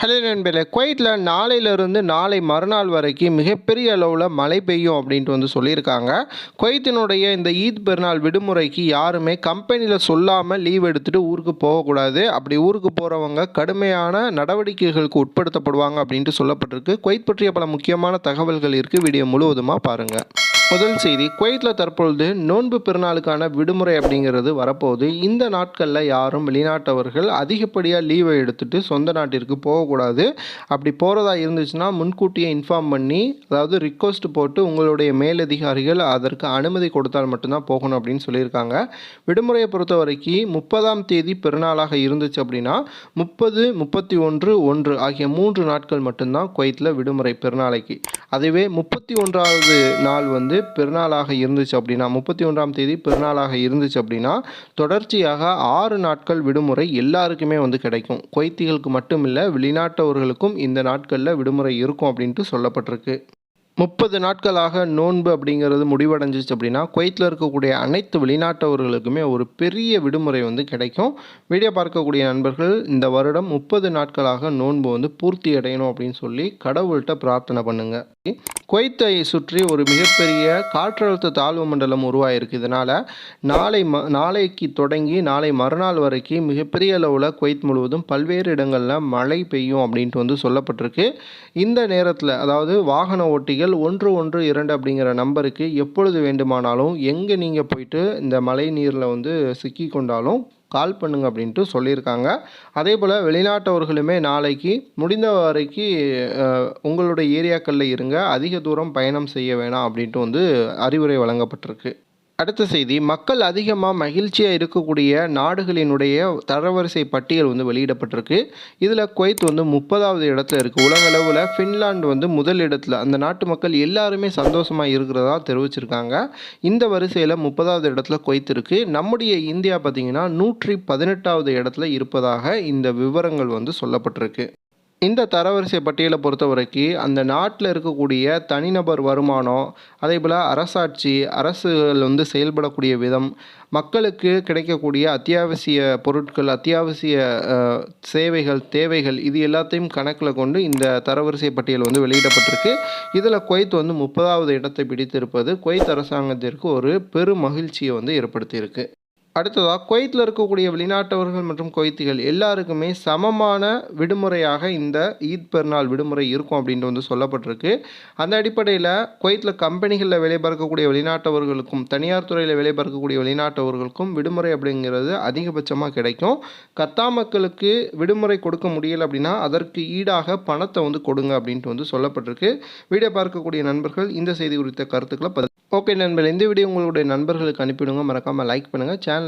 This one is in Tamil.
ஹலோ நண்பர்களே குவைத்தில் நாளையிலிருந்து நாளை மறுநாள் வரைக்கும் மிகப்பெரிய அளவில் மழை பெய்யும் அப்படின்ட்டு வந்து சொல்லியிருக்காங்க. குவைத்தினுடைய இந்த ஈத் பெருநாள் விடுமுறைக்கு யாருமே கம்பெனியில் சொல்லாமல் லீவ் எடுத்துகிட்டு ஊருக்கு போகக்கூடாது. அப்படி ஊருக்கு போகிறவங்க கடுமையான நடவடிக்கைகளுக்கு உட்படுத்தப்படுவாங்க அப்படின்ட்டு சொல்லப்பட்டிருக்கு. குவைத் பற்றிய பல முக்கியமான தகவல்கள் இருக்குது வீடியோ முழுவதுமாக பாருங்கள் முதல் செய்தி குவைத்தில் தற்பொழுது நோன்பு பெருநாளுக்கான விடுமுறை அப்படிங்கிறது வரப்போகுது. இந்த நாட்களில் யாரும் வெளிநாட்டவர்கள் அதிகப்படியாக லீவை எடுத்துட்டு சொந்த நாட்டிற்கு போகக்கூடாது. அப்படி போகிறதா இருந்துச்சுன்னா முன்கூட்டியே இன்ஃபார்ம் பண்ணி அதாவது ரிக்வஸ்ட் போட்டு உங்களுடைய மேலதிகாரிகள் அதற்கு அனுமதி கொடுத்தால் மட்டும்தான் போகணும் அப்படின்னு சொல்லியிருக்காங்க. விடுமுறையை பொறுத்த வரைக்கும் முப்பதாம் தேதி பெருநாளாக இருந்துச்சு அப்படின்னா முப்பது முப்பத்தி ஒன்று ஒன்று ஆகிய மூன்று நாட்கள் மட்டும்தான் குவைத்தில் விடுமுறை பெருநாளைக்கு. அதுவே முப்பத்தி ஒன்றாவது நாள் வந்து பெருநாளாக இருந்துச்சு அப்படின்னா முப்பத்தி ஒன்றாம் தேதி பெருநாளாக இருந்துச்சு அப்படின்னா தொடர்ச்சியாக ஆறு நாட்கள் விடுமுறை எல்லாருக்குமே வந்து கிடைக்கும். குவைத்திகளுக்கு மட்டும் இல்லை வெளிநாட்டவர்களுக்கும் இந்த நாட்களில் விடுமுறை இருக்கும் அப்படின்ட்டு சொல்லப்பட்டிருக்கு. முப்பது நாட்களாக நோன்பு அப்படிங்கிறது முடிவடைஞ்சிச்சு அப்படின்னா குவைத்தில் இருக்கக்கூடிய அனைத்து வெளிநாட்டவர்களுக்குமே ஒரு பெரிய விடுமுறை வந்து கிடைக்கும். வீடியோ பார்க்கக்கூடிய நண்பர்கள் இந்த வருடம் முப்பது நாட்களாக நோன்பு வந்து பூர்த்தி அடையணும் அப்படின்னு சொல்லி கடவுள்கிட்ட பிரார்த்தனை பண்ணுங்கள் குவைத்தை சுற்றி ஒரு மிகப்பெரிய காற்றழுத்த தாழ்வு மண்டலம் உருவாயிருக்கு. இதனால் நாளை ம நாளைக்கு தொடங்கி நாளை மறுநாள் வரைக்கும் மிகப்பெரிய அளவில் குவைத் முழுவதும் பல்வேறு இடங்களில் மழை பெய்யும் அப்படின்ட்டு வந்து சொல்லப்பட்டிருக்கு. இந்த நேரத்தில் அதாவது வாகன ஓட்டிகள் ஒன்று ஒன்று இரண்டு அப்படிங்கிற நம்பருக்கு எப்பொழுது வேண்டுமானாலும் எங்கே நீங்கள் போயிட்டு இந்த மழை நீரில் வந்து சிக்கி கொண்டாலும் கால் பண்ணுங்க அப்படின்ட்டு சொல்லியிருக்காங்க. அதே போல் வெளிநாட்டவர்களுமே நாளைக்கு முடிந்த வரைக்கும் உங்களுடைய ஏரியாக்களில் இருங்க. அதிக தூரம் பயணம் செய்ய வேணாம் அப்படின்ட்டு வந்து அறிவுரை வழங்கப்பட்டிருக்கு. அடுத்த செய்தி மக்கள் அதிகமாக மகிழ்ச்சியாக இருக்கக்கூடிய நாடுகளினுடைய தரவரிசை பட்டியல் வந்து வெளியிடப்பட்டிருக்கு. இதில் குவைத் வந்து முப்பதாவது இடத்துல இருக்குது உலகளவில் ஃபின்லாந்து வந்து முதல் இடத்துல. அந்த நாட்டு மக்கள் எல்லாருமே சந்தோஷமாக இருக்கிறதா தெரிவிச்சிருக்காங்க. இந்த வரிசையில் முப்பதாவது இடத்துல குவைத் இருக்குது நம்முடைய இந்தியா பார்த்திங்கன்னா நூற்றி பதினெட்டாவது இடத்துல இருப்பதாக இந்த விவரங்கள் வந்து சொல்லப்பட்டிருக்கு. இந்த தரவரிசை பட்டியலை பொறுத்த வரைக்கும் அந்த நாட்டில் இருக்கக்கூடிய தனிநபர் வருமானம் அதே போல் அரசாட்சி அரசுகள் வந்து செயல்படக்கூடிய விதம் மக்களுக்கு கிடைக்கக்கூடிய அத்தியாவசிய பொருட்கள் அத்தியாவசிய சேவைகள் தேவைகள் இது எல்லாத்தையும் கணக்கில் கொண்டு இந்த தரவரிசை பட்டியல் வந்து வெளியிடப்பட்டிருக்கு. இதில் குவைத் வந்து முப்பதாவது இடத்தை பிடித்திருப்பது குவைத் அரசாங்கத்திற்கு ஒரு பெரும் மகிழ்ச்சியை வந்து ஏற்படுத்தியிருக்கு. அடுத்ததாக குவைத்தில் இருக்கக்கூடிய வெளிநாட்டவர்கள் மற்றும் குவைத்திகள் எல்லாருக்குமே சமமான விடுமுறையாக இந்த ஈத் பெருநாள் விடுமுறை இருக்கும் அப்படின்ட்டு வந்து சொல்லப்பட்டிருக்கு. அந்த அடிப்படையில் குவைத்தில் கம்பெனிகளில் வேலை பார்க்கக்கூடிய வெளிநாட்டவர்களுக்கும் தனியார் துறையில் வேலை பார்க்கக்கூடிய வெளிநாட்டவர்களுக்கும் விடுமுறை அப்படிங்கிறது அதிகபட்சமாக கிடைக்கும். கத்தா மக்களுக்கு விடுமுறை கொடுக்க முடியல அப்படின்னா அதற்கு ஈடாக பணத்தை வந்து கொடுங்க அப்படின்ட்டு வந்து சொல்லப்பட்டிருக்கு. வீடியோ பார்க்கக்கூடிய நண்பர்கள் இந்த செய்தி குறித்த கருத்துக்களை பதிவு ஓகே நண்பர்கள் இந்த வீடியோ உங்களுடைய நண்பர்களுக்கு அனுப்பிவிடுங்க. மறக்காமல் லைக் பண்ணுங்கள் சேனல்